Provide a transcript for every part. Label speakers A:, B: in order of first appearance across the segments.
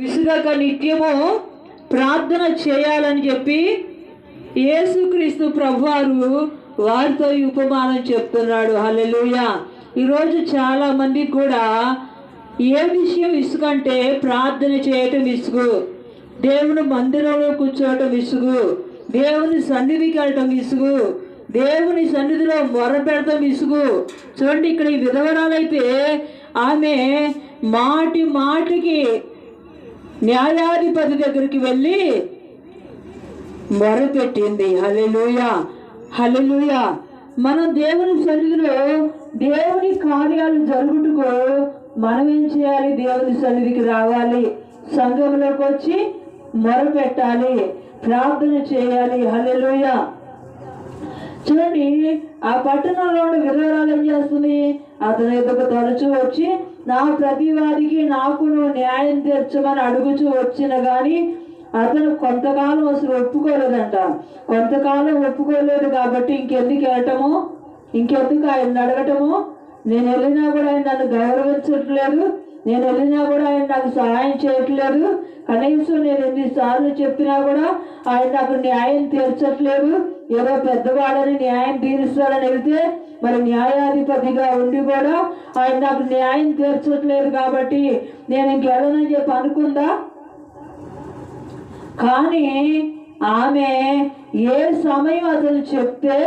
A: విసుగక నిత్యము ప్రార్థన చేయాలని చెప్పి యేసుక్రీస్తు ప్రభువారు వారితో ఈ ఉపమానం చెప్తున్నాడు. హలెలుయ ఈరోజు చాలామందికి కూడా ఏ విషయం ఇసుకంటే ప్రార్థన చేయటం ఇసుగు దేవుని మందిరంలో కూర్చోవటం విసుగు దేవుని సన్నిధికి వెళ్ళటం విసుగు దేవుని సన్నిధిలో మొరపెడతాం ఇసుగు విసుగు చూడండి ఇక్కడ ఈ విధవరాలైతే ఆమె మాటి మాటికి న్యాయాధిపతి దగ్గరికి వెళ్ళి మొరపెట్టింది. హల్లెలూయ హల్లెలూయ. మనం దేవుని సన్నిధిలో దేవుని కార్యాలు జరుగుటకు మనం ఏం చేయాలి? దేవుని సన్నిధికి రావాలి. సంఘంలోకి వచ్చి మొరపెట్టాలి. ప్రార్థన చేయాలి. హల్లెలూయ. చూడండి ఆ పట్టణంలో ఉన్న విధవరాలు ఏం చేస్తుంది అతని ఎదుగు తరచూ వచ్చి నా ప్రతివాదికి నాకు నువ్వు న్యాయం తీర్చమని అడుగుచూ వచ్చిన కానీ అతను కొంతకాలం అసలు ఒప్పుకోలేదంట. కొంతకాలం ఒప్పుకోలేదు కాబట్టి ఇంకెందుకు వెళ్ళటము ఇంకెందుకు ఆయన అడగటము? నేను వెళ్ళినా కూడా ఆయన నన్ను గౌరవించట్లేదు. నేను వెళ్ళినా కూడా ఆయన నాకు సహాయం చేయట్లేదు. కనీసం నేను ఎన్నిసార్లు చెప్పినా కూడా ఆయన నాకు న్యాయం తీర్చట్లేదు. ఏదో పెద్దవాడని న్యాయం తీరుస్తాడని వెళ్తే మరి న్యాయాధిపతిగా ఉండి కూడా ఆయన నాకు న్యాయం తీర్చట్లేదు కాబట్టి నేను ఇంకెళ్ళనని చెప్పి అనుకుందా? కానీ ఆమె ఏ సమయం అతను చెప్తే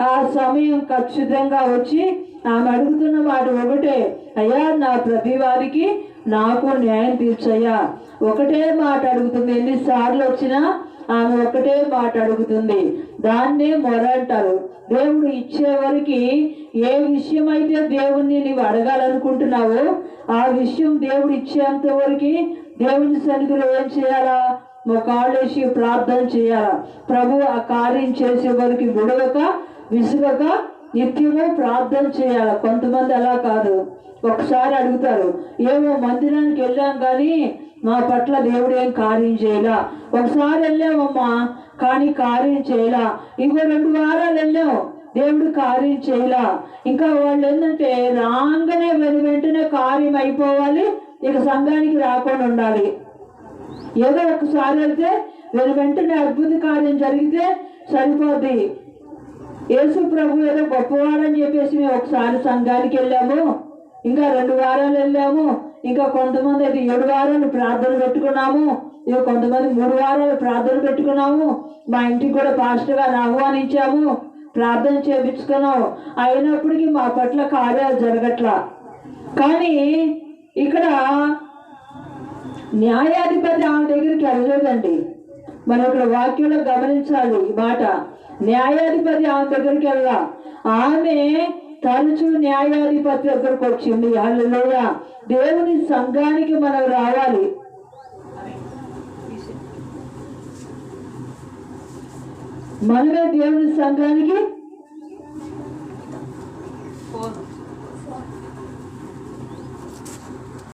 A: ఆ సమయం ఖచ్చితంగా వచ్చి ఆమె అడుగుతున్న మాట ఒకటే అయ్యా నా ప్రతి వారికి నాకు న్యాయం తీర్చయ్యా. ఒకటే మాట అడుగుతుంది. ఎన్నిసార్లు వచ్చినా ఆమె ఒకటే మాట అడుగుతుంది. దాన్నే మొర అంటారు. దేవుడు ఇచ్చేవరికి ఏ విషయం అయితే దేవుణ్ణి నీవు అడగాలనుకుంటున్నావో ఆ విషయం దేవుడు ఇచ్చేంత వరకు దేవుని సన్నిధిలో ఏం చేయాలా? మొకాళ్ళేసి ప్రార్థన చేయాలా? ప్రభు ఆ కార్యం చేసే వరకు విడవక విసుగక నిత్యము ప్రార్థన చేయాలి. కొంతమంది అలా కాదు. ఒకసారి అడుగుతారు ఏమో మందిరానికి వెళ్ళాం కానీ మా పట్ల దేవుడు ఏం కార్యం చేయలా? ఒకసారి వెళ్ళామమ్మా కానీ కార్యం చేయలా. ఇంకో రెండు వారాలు వెళ్ళాం దేవుడు కార్యం చేయలా. ఇంకా వాళ్ళు ఏంటంటే రాగానే వెను వెంటనే కార్యం అయిపోవాలి ఇక సంఘానికి రాకుండా ఉండాలి. ఏదో ఒకసారి వెళ్తే వెను వెంటనే అద్భుత కార్యం జరిగితే సరిపోద్ది. యేసు ప్రభు ఏదో గొప్పవాడని చెప్పేసి మేము ఒకసారి సంఘానికి వెళ్ళాము. ఇంకా రెండు వారాలు వెళ్ళాము. ఇంకా కొంతమంది అయితే ఏడు వారాలు ప్రార్థన పెట్టుకున్నాము. ఇక కొంతమంది మూడు వారాలు ప్రార్థన పెట్టుకున్నాము. మా ఇంటికి కూడా పాస్టర్ ఆహ్వానించాము. ప్రార్థన చేపించుకున్నాము అయినప్పటికీ మా పట్ల కార్యాలు జరగట్లా. కానీ ఇక్కడ న్యాయాధిపతి ఆమె దగ్గరికి వెళ్ళలేదండి. మనం ఇక్కడ వాక్యంలో గమనించాలి ఈ మాట. న్యాయాధిపతి ఆమె దగ్గరికి వెళ్ళా. ఆమె తరచూ న్యాయాధిపతి దగ్గరకు వచ్చింది. హల్లెలూయ! దేవుని సంఘానికి మనం రావాలి. మనమే దేవుని సంఘానికి